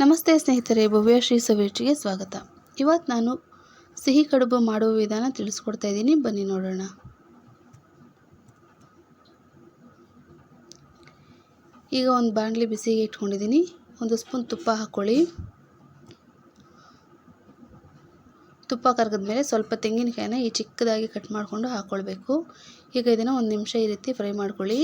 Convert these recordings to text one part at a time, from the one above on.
ನಮಸ್ತೆ ಸ್ನೇಹಿತರೆ, ಭವ್ಯ ಶ್ರೀ ಸವಿರ್ಚಿಗೆ ಸ್ವಾಗತ. ಇವತ್ತು ನಾನು ಸಿಹಿ ಕಡುಬು ಮಾಡುವ ವಿಧಾನ ತಿಳಿಸ್ಕೊಡ್ತಾ ಇದ್ದೀನಿ. ಬನ್ನಿ ನೋಡೋಣ. ಈಗ ಒಂದು ಬಾಣಲಿ ಬಿಸಿಗೆ ಇಟ್ಕೊಂಡಿದ್ದೀನಿ. ಒಂದು ಸ್ಪೂನ್ ತುಪ್ಪ ಹಾಕ್ಕೊಳ್ಳಿ ತುಪ್ಪ ಕರಗಿದ ಮೇಲೆ ಸ್ವಲ್ಪ ತೆಂಗಿನಕಾಯಿನ ಈ ಚಿಕ್ಕದಾಗಿ ಕಟ್ ಮಾಡಿಕೊಂಡು ಹಾಕ್ಕೊಳ್ಬೇಕು ಈಗ ಇದನ್ನು ಒಂದು ನಿಮಿಷ ಈ ರೀತಿ ಫ್ರೈ ಮಾಡ್ಕೊಳ್ಳಿ.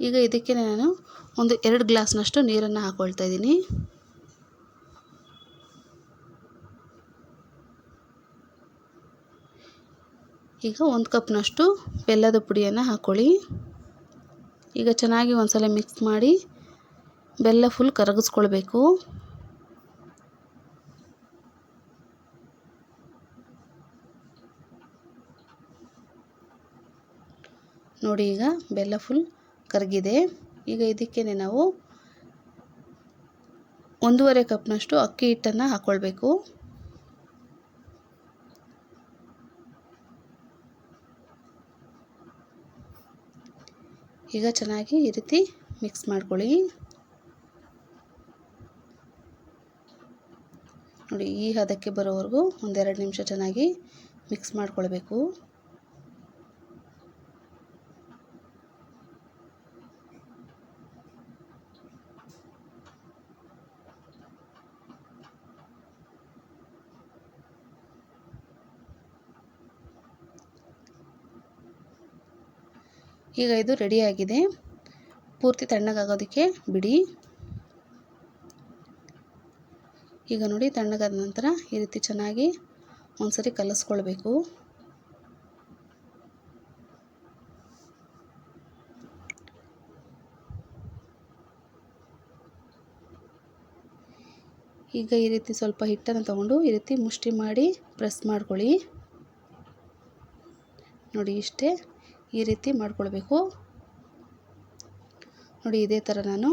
ಈಗ ಇದಕ್ಕೆ ನಾನು ಒಂದು ಎರಡು ಗ್ಲಾಸ್ನಷ್ಟು ನೀರನ್ನು ಹಾಕ್ಕೊಳ್ತಾ ಇದ್ದೀನಿ. ಈಗ ಒಂದು ಕಪ್ನಷ್ಟು ಬೆಲ್ಲದ ಪುಡಿಯನ್ನು ಹಾಕ್ಕೊಳ್ಳಿ ಈಗ ಚೆನ್ನಾಗಿ ಒಂದ್ಸಲ ಮಿಕ್ಸ್ ಮಾಡಿ ಬೆಲ್ಲ ಫುಲ್ ಕರಗಿಸ್ಕೊಳ್ಬೇಕು. ನೋಡಿ ಈಗ ಬೆಲ್ಲ ಫುಲ್ ಕರಗಿದೆ. ಈಗ ಇದಕ್ಕೆ ನಾವು ಒಂದೂವರೆ ಕಪ್ನಷ್ಟು ಅಕ್ಕಿ ಹಿಟ್ಟನ್ನು ಹಾಕ್ಕೊಳ್ಬೇಕು ಈಗ ಚೆನ್ನಾಗಿ ಈ ರೀತಿ ಮಿಕ್ಸ್ ಮಾಡ್ಕೊಳ್ಳಿ. ನೋಡಿ, ಈ ಹದಕ್ಕೆ ಬರೋವರೆಗೂ ಒಂದೆರಡು ನಿಮಿಷ ಚೆನ್ನಾಗಿ ಮಿಕ್ಸ್ ಮಾಡ್ಕೊಳ್ಬೇಕು. ಈಗ ಇದು ರೆಡಿಯಾಗಿದೆ ಪೂರ್ತಿ ತಣ್ಣಗಾಗೋದಕ್ಕೆ ಬಿಡಿ. ಈಗ ನೋಡಿ ತಣ್ಣಗಾದ ನಂತರ ಈ ರೀತಿ ಚೆನ್ನಾಗಿ ಒಂದ್ಸರಿ ಕಲಿಸ್ಕೊಳ್ಬೇಕು. ಈಗ ಈ ರೀತಿ ಸ್ವಲ್ಪ ಹಿಟ್ಟನ್ನು ತಗೊಂಡು ಈ ರೀತಿ ಮುಷ್ಟಿ ಮಾಡಿ ಪ್ರೆಸ್ ಮಾಡ್ಕೊಳ್ಳಿ. ನೋಡಿ ಇಷ್ಟೇ. ಈ ರೀತಿ ಮಾಡ್ಕೊಳ್ಬೇಕು. ನೋಡಿ ಇದೇ ಥರ ನಾನು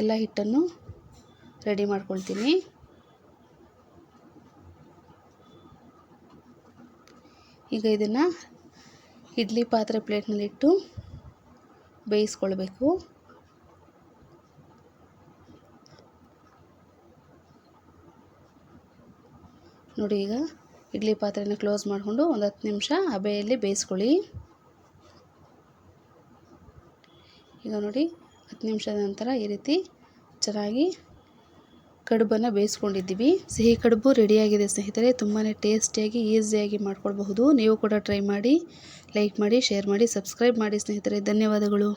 ಎಲ್ಲ ಹಿಟ್ಟನ್ನು ರೆಡಿ ಮಾಡ್ಕೊಳ್ತೀನಿ. ಈಗ ಇದನ್ನು ಇಡ್ಲಿ ಪಾತ್ರೆ ಪ್ಲೇಟ್ನಲ್ಲಿಟ್ಟು ಬೇಯಿಸ್ಕೊಳ್ಬೇಕು. ನೋಡಿ ಈಗ ಇಡ್ಲಿ ಪಾತ್ರೆನ ಕ್ಲೋಸ್ ಮಾಡಿಕೊಂಡು ಒಂದು ಹತ್ತು ನಿಮಿಷ ಹಬೆಯಲ್ಲಿ ಬೇಯಿಸ್ಕೊಳ್ಳಿ. ಈಗ ನೋಡಿ ಹತ್ತು ನಿಮಿಷದ ನಂತರ ಈ ರೀತಿ ಚೆನ್ನಾಗಿ ಕಡುಬನ್ನು ಬೇಯಿಸ್ಕೊಂಡಿದ್ದೀವಿ. ಸಿಹಿ ಕಡುಬು ರೆಡಿಯಾಗಿದೆ ಸ್ನೇಹಿತರೆ. ತುಂಬಾ ಟೇಸ್ಟಿಯಾಗಿ, ಈಸಿಯಾಗಿ ಮಾಡ್ಕೊಳ್ಬಹುದು. ನೀವು ಕೂಡ ಟ್ರೈ ಮಾಡಿ, ಲೈಕ್ ಮಾಡಿ, ಶೇರ್ ಮಾಡಿ, ಸಬ್ಸ್ಕ್ರೈಬ್ ಮಾಡಿ ಸ್ನೇಹಿತರೆ. ಧನ್ಯವಾದಗಳು.